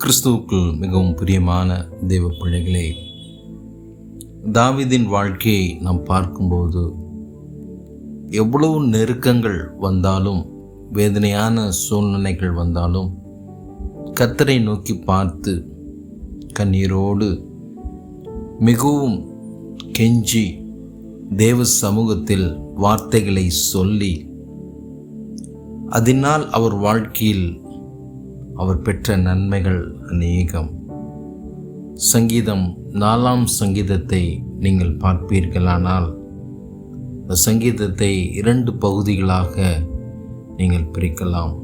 கிறிஸ்துவுக்குள் மிகவும் பிரியமான தெய்வ பிள்ளைகளே தாவிதின் வாழ்க்கையை நாம் பார்க்கும்போது எவ்வளவு நெருக்கங்கள் வந்தாலும் வேதனையான சூழ்நிலைகள் வந்தாலும் கத்தரை நோக்கி பார்த்து கண்ணீரோடு மிகவும் கெஞ்சி தேவ சமூகத்தில் வார்த்தைகளை சொல்லி அதனால் அவர் வாழ்க்கையில் அவர் பெற்ற நன்மைகள் அநேகம். சங்கீதம் நாலாம் சங்கீதத்தை நீங்கள் பார்ப்பீர்களானால் இந்த சங்கீதத்தை இரண்டு பகுதிகளாக நீங்கள் பிரிக்கலாம்.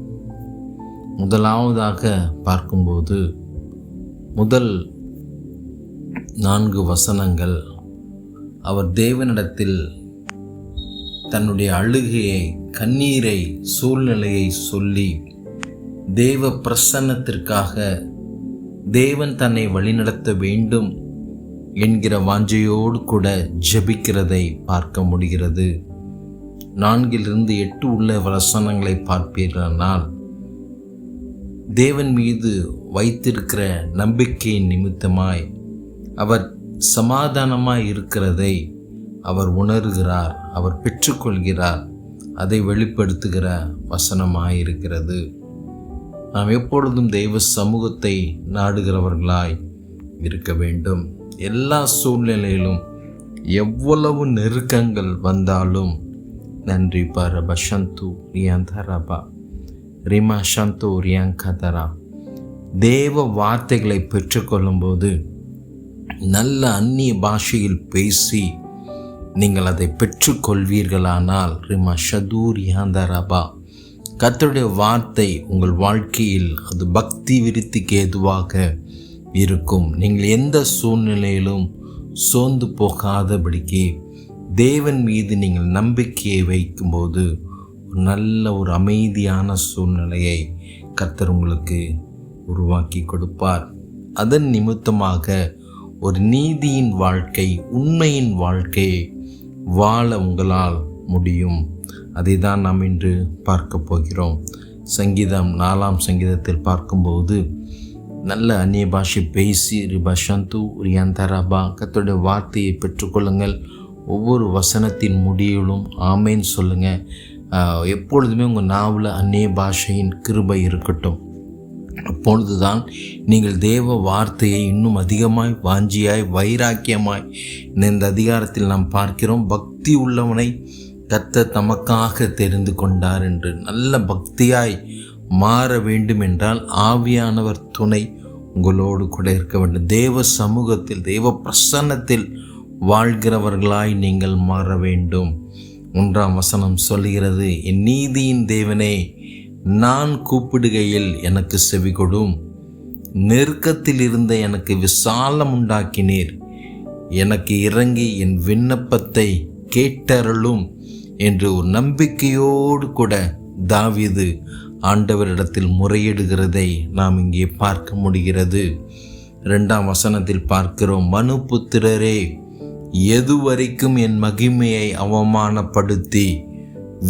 முதலாவதாக பார்க்கும்போது முதல் நான்கு வசனங்கள் அவர் தேவனிடத்தில் தன்னுடைய அழுகையை கண்ணீரை சூழ்நிலையை சொல்லி தேவ பிரசன்னத்திற்காக தேவன் தன்னை வழிநடத்த வேண்டும் என்கிற வாஞ்சையோடு கூட ஜெபிக்கிறதை பார்க்க முடிகிறது. நான்கிலிருந்து எட்டு உள்ள வசனங்களை பார்ப்பீர்களானால் தேவன் மீது வைத்திருக்கிற நம்பிக்கையின் நிமித்தமாய் அவர் சமாதானமாய் இருக்கிறதை அவர் உணர்கிறார் அவர் பெற்றுக்கொள்கிறார் அதை வெளிப்படுத்துகிற வசனமாயிருக்கிறது. இருக்கிறது நாம் எப்பொழுதும் தெய்வ சமூகத்தை நாடுகிறவர்களாய் இருக்க வேண்டும். எல்லா சூழ்நிலையிலும் எவ்வளவு நெருக்கங்கள் வந்தாலும் நன்றி பரப சந்து ரியாந்தரபா ரிமா சந்து ரியாங்கதரா. தேவ வார்த்தைகளை பெற்றுக்கொள்ளும்போது நல்ல அந்நிய பாஷையில் பேசி நீங்கள் அதை பெற்றுக்கொள்வீர்களானால் ரிமா ஷதூர் யாந்தரபா கர்த்தருடைய வார்த்தை உங்கள் வாழ்க்கையில் அது பக்தி விருத்திக்கு ஏதுவாக இருக்கும். நீங்கள் எந்த சூழ்நிலையிலும் சோர்ந்து போகாதபடிக்கு தேவன் மீது நீங்கள் நம்பிக்கையை வைக்கும்போது ஒரு நல்ல ஒரு அமைதியான சூழ்நிலையை கர்த்தர் உங்களுக்கு உருவாக்கி கொடுப்பார். அதன் நிமித்தமாக ஒரு நீதியின் வாழ்க்கை உண்மையின் வாழ்க்கையை வாழ உங்களால் முடியும். அதை தான் நாம் இன்று பார்க்க போகிறோம். சங்கீதம் நாலாம் சங்கீதத்தில் பார்க்கும்போது நல்ல அந்நிய பாஷை பேசி ரிபஷந்து ரியந்தரபா கத்தோடைய வார்த்தையை பெற்றுக்கொள்ளுங்கள். ஒவ்வொரு வசனத்தின் முடிவிலும் ஆமைன்னு சொல்லுங்கள் எப்பொழுதுமே உங்கள் நாவில் அந்நிய பாஷையின் கிருபை இருக்கட்டும். அப்பொழுதுதான் நீங்கள் தேவ வார்த்தையை இன்னும் அதிகமாய் வாஞ்சியாய் வைராக்கியமாய் இந்த அதிகாரத்தில் நாம் பார்க்கிறோம். பக்தி உள்ளவனை கத்த தமக்காக தெரிந்து கொண்டார் என்று நல்ல பக்தியாய் மாற வேண்டும் என்றால் ஆவியானவர் துணை உங்களோடு கூட இருக்க வேண்டும். தேவ சமூகத்தில் தெய்வ பிரசன்னத்தில் வாழ்கிறவர்களாய் நீங்கள் மாற வேண்டும். ஒன்றாம் வசனம் சொல்கிறது என் நீதியின் தேவனே நான் கூப்பிடுகையில் எனக்கு செவி கொடும் நெருக்கத்தில் இருந்த எனக்கு விசாலம் உண்டாக்கினீர். எனக்கு இறங்கி என் விண்ணப்பத்தை கேட்டருளும். என்று ஒரு நம்பிக்கையோடு கூட தாவிது ஆண்டவரிடத்தில் முறையிடுகிறதை நாம் இங்கே பார்க்க முடிகிறது. ரெண்டாம் வசனத்தில் பார்க்கிறோம் மனு புத்திரரே எதுவரைக்கும் என் மகிமையை அவமானப்படுத்தி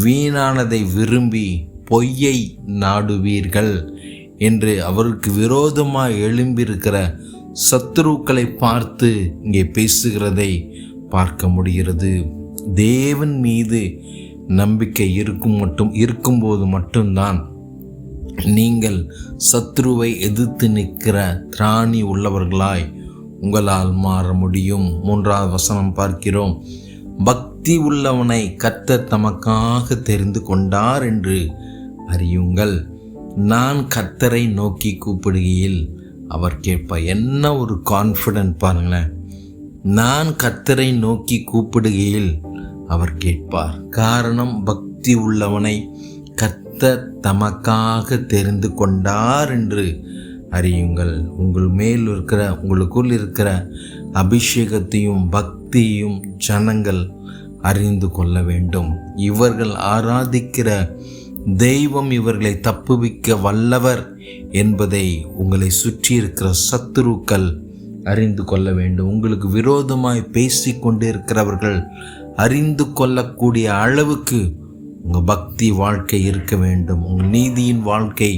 வீணானதை விரும்பி பொய்யை நாடுவீர்கள்? என்று அவருக்கு விரோதமாக எழும்பியிருக்கிற சத்துருக்களை பார்த்து இங்கே பேசுகிறதை பார்க்க முடிகிறது. தேவன் மீது நம்பிக்கை இருக்கும் மட்டும் இருக்கும்போது மட்டும்தான் நீங்கள் சத்ருவை எதிர்த்து நிற்கிற திராணி உள்ளவர்களாய் உங்களால் மாற முடியும். மூன்றாவது வசனம் பார்க்கிறோம். பக்தி உள்ளவனை கத்த தமக்காக தெரிந்து கொண்டார் என்று அறியுங்கள். நான் கத்தரை நோக்கி கூப்பிடுகையில் அவர் கேட்ப என்ன ஒரு கான்ஃபிடென்ட் பாருங்களேன். நான் கத்தரை நோக்கி கூப்பிடுகையில் அவர் கேட்பார். காரணம் பக்தி உள்ளவனை கத்த தமக்காக தெரிந்து கொண்டார் என்று அறியுங்கள். உங்கள் மேல் இருக்கிற உங்களுக்குள் இருக்கிற அபிஷேகத்தையும் பக்தியையும் ஜனங்கள் அறிந்து கொள்ள வேண்டும். இவர்கள் ஆராதிக்கிற தெய்வம் இவர்களை தப்புவிக்க வல்லவர் என்பதை உங்களை சுற்றி இருக்கிற சத்துருக்கள் அறிந்து கொள்ள வேண்டும். உங்களுக்கு விரோதமாய் பேசி கொண்டிருக்கிறவர்கள் அறிந்து கொள்ளக்கூடிய அளவுக்கு உங்கள் பக்தி வாழ்க்கை இருக்க வேண்டும். உங்கள் நீதியின் வாழ்க்கை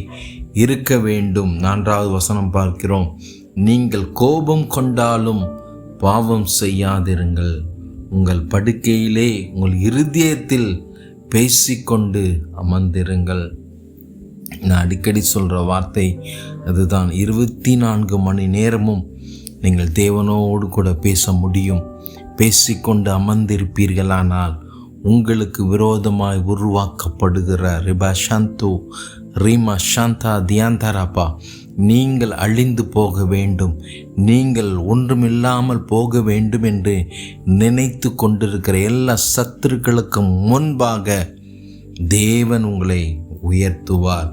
இருக்க வேண்டும். நான்காவது வசனம் பார்க்கிறோம். நீங்கள் கோபம் கொண்டாலும் பாவம் செய்யாதிருங்கள். உங்கள் படுக்கையிலே உங்கள் இருதயத்தில் பேசிக்கொண்டு அமர்ந்திருங்கள். நான் அடிக்கடி சொல்கிற வார்த்தை அதுதான். இருபத்தி நான்கு மணி நேரமும் நீங்கள் தேவனோடு கூட பேச முடியும். பேசிக்கொண்டு அமர்ந்திருப்பீர்களானால் உங்களுக்கு விரோதமாய் உருவாக்கப்படுகிற ரிபா சாந்து ரீமா சாந்தா தியாந்தராப்பா நீங்கள் அழிந்து போக வேண்டும். நீங்கள் ஒன்றுமில்லாமல் போக வேண்டும் என்று நினைத்து கொண்டிருக்கிற எல்லா சத்துருக்களுக்கும் முன்பாக தேவன் உங்களை உயர்த்துவார்.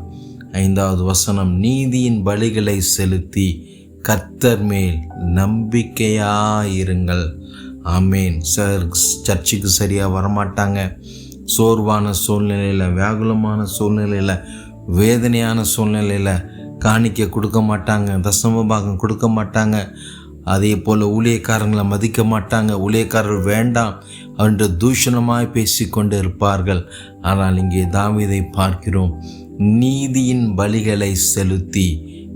ஐந்தாவது வசனம் நீதியின் பலிகளை செலுத்தி கர்த்தர் மேல் நம்பிக்கையாயிருங்கள். ஆமேன். சார் சர்ச்சுக்கு சரியாக வரமாட்டாங்க. சோர்வான சூழ்நிலையில் வியாகுலமான சூழ்நிலையில் வேதனையான சூழ்நிலையில் காணிக்க கொடுக்க மாட்டாங்க. தசம பாகம் கொடுக்க மாட்டாங்க. அதே போல் ஊழியக்காரங்களை மதிக்க மாட்டாங்க. ஊழியக்காரர் வேண்டாம் என்று தூஷணமாய் பேசிக்கொண்டு இருப்பார்கள். ஆனால் இங்கே தாவிதை பார்க்கிறோம். நீதியின் பலிகளை செலுத்தி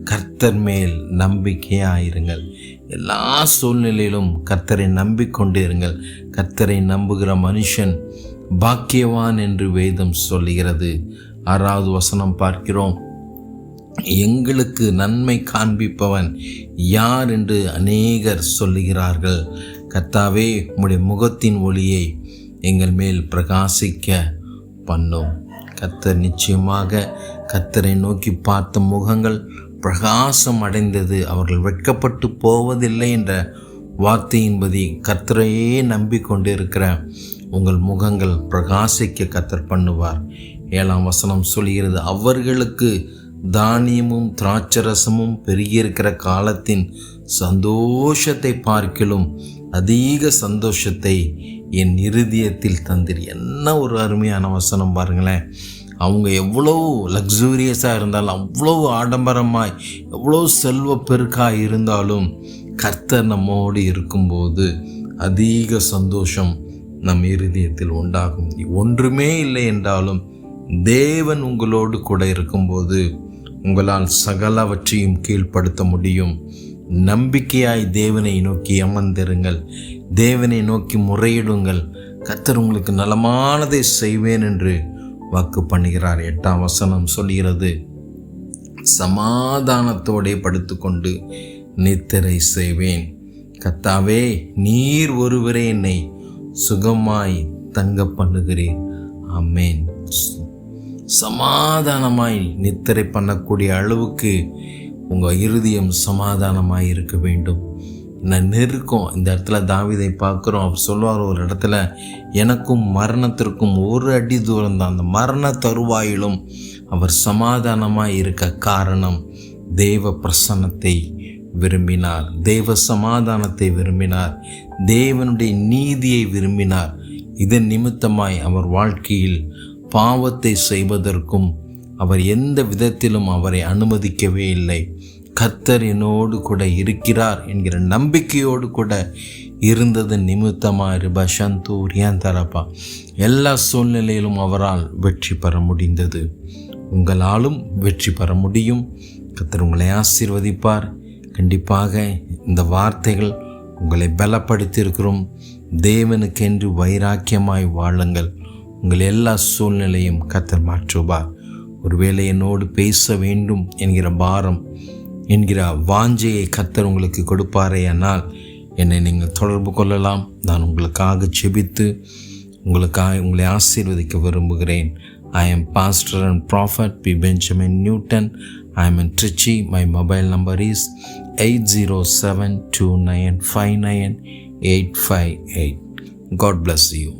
கர்த்தர் மேல் நம்பிக்கையாயிருங்கள். எல்லா சூழ்நிலையிலும் கர்த்தரை நம்பிக்கொண்டு இருங்கள் கர்த்தரை நம்புகிற மனுஷன் பாக்கியவான் என்று வேதம் சொல்லுகிறது. ஆறாவது வசனம் பார்க்கிறோம். எங்களுக்கு நன்மை காண்பிப்பவன் யார் என்று அநேகர் சொல்லுகிறார்கள். கர்த்தாவே உம்முடைய முகத்தின் ஒளியை எங்கள் மேல் பிரகாசிக்க பண்ணும். கர்த்தர் நிச்சயமாக கர்த்தரை நோக்கி பார்த்த முகங்கள் பிரகாசம் அடைந்தது அவர்கள் வெட்கப்பட்டு போவதில்லை என்ற வார்த்தையின்படி கர்த்தரையே நம்பிக்கொண்டிருக்கிற உங்கள் முகங்கள் பிரகாசிக்க கத்தர் பண்ணுவார். ஏழாம் வசனம் சொல்கிறது அவர்களுக்கு தானியமும் திராட்சரசமும் பெருகியிருக்கிற காலத்தின் சந்தோஷத்தை பார்க்கிலும் அதிக சந்தோஷத்தை என் இருதயத்தில் தந்திரி. என்ன ஒரு அருமையான வசனம் பாருங்களேன். அவங்க எவ்வளோ லக்ஸூரியஸாக இருந்தாலும் அவ்வளோ ஆடம்பரமாய் எவ்வளோ செல்வ பெருக்காக இருந்தாலும் கர்த்தர் நம்மோடு இருக்கும்போது அதிக சந்தோஷம் நம் இருதயத்தில் உண்டாகும். ஒன்றுமே இல்லை என்றாலும் தேவன் உங்களோடு கூட இருக்கும்போது உங்களால் சகலவற்றையும் கீழ்ப்படுத்த முடியும். நம்பிக்கையாய் தேவனை நோக்கி அமர்ந்திருங்கள். தேவனை நோக்கி முறையிடுங்கள். கத்தர் உங்களுக்கு நலமானதை செய்வேன் என்று வாக்கு பண்ணுகிறார். எட்டாம் வசனம் சொல்கிறது சமாதானத்தோடே படுத்துக்கொண்டு நித்திரை செய்வேன். கத்தாவே நீர் ஒருவரே என்னை சுகமாய் தங்க பண்ணுகிறேன் அம்மேன் சமாதானமாய் நித்திரை பண்ணக்கூடிய அளவுக்கு உங்கள் இருதயம் சமாதானமாய் இருக்க வேண்டும். நெருக்கம். இந்த இடத்துல தாவிதை பார்க்குறோம். அவர் சொல்லுவார் ஒரு இடத்துல எனக்கும் மரணத்திற்கும் ஒரு அடி தூரம் தான் அந்த மரண தருவாயிலும் அவர் சமாதானமாக இருக்க காரணம் தேவ பிரசன்னத்தை விரும்பினார். தேவ சமாதானத்தை விரும்பினார். தேவனுடைய நீதியை விரும்பினார். இதன் நிமித்தமாய் அவர் வாழ்க்கையில் பாவத்தை செய்வதற்கும் அவர் எந்த விதத்திலும் அவரை அனுமதிக்கவே இல்லை. கத்தரினோடு என்னோடு கூட இருக்கிறார் என்கிற நம்பிக்கையோடு கூட இருந்தது நிமித்தமாக இருபா சந்தூர் ஏன் தரப்பா. எல்லா சூழ்நிலையிலும் அவரால் வெற்றி பெற முடிந்தது. உங்களாலும் வெற்றி பெற முடியும். கத்தர் உங்களை ஆசீர்வதிப்பார். கண்டிப்பாக இந்த வார்த்தைகள் உங்களை பலப்படுத்தியிருக்கிறோம். தேவனுக்கென்று வைராக்கியமாய் வாழுங்கள். உங்கள் எல்லா சூழ்நிலையும் கத்தர் மாற்றுவார். ஒருவேளை என்னோடு பேச வேண்டும் என்கிற பாரம் என்கிற வாஞ்சையை கத்தர் உங்களுக்கு கொடுப்பாரே ஆனால் என்னை நீங்கள் தொடர்பு கொள்ளலாம். நான் உங்களுக்காக செபித்து உங்களுக்காக உங்களை ஆசீர்வதிக்க விரும்புகிறேன். I am pastor and prophet B Benjamin Newton I am in Trichy my mobile number is eight zero seven two nine five nine eight five eight God bless you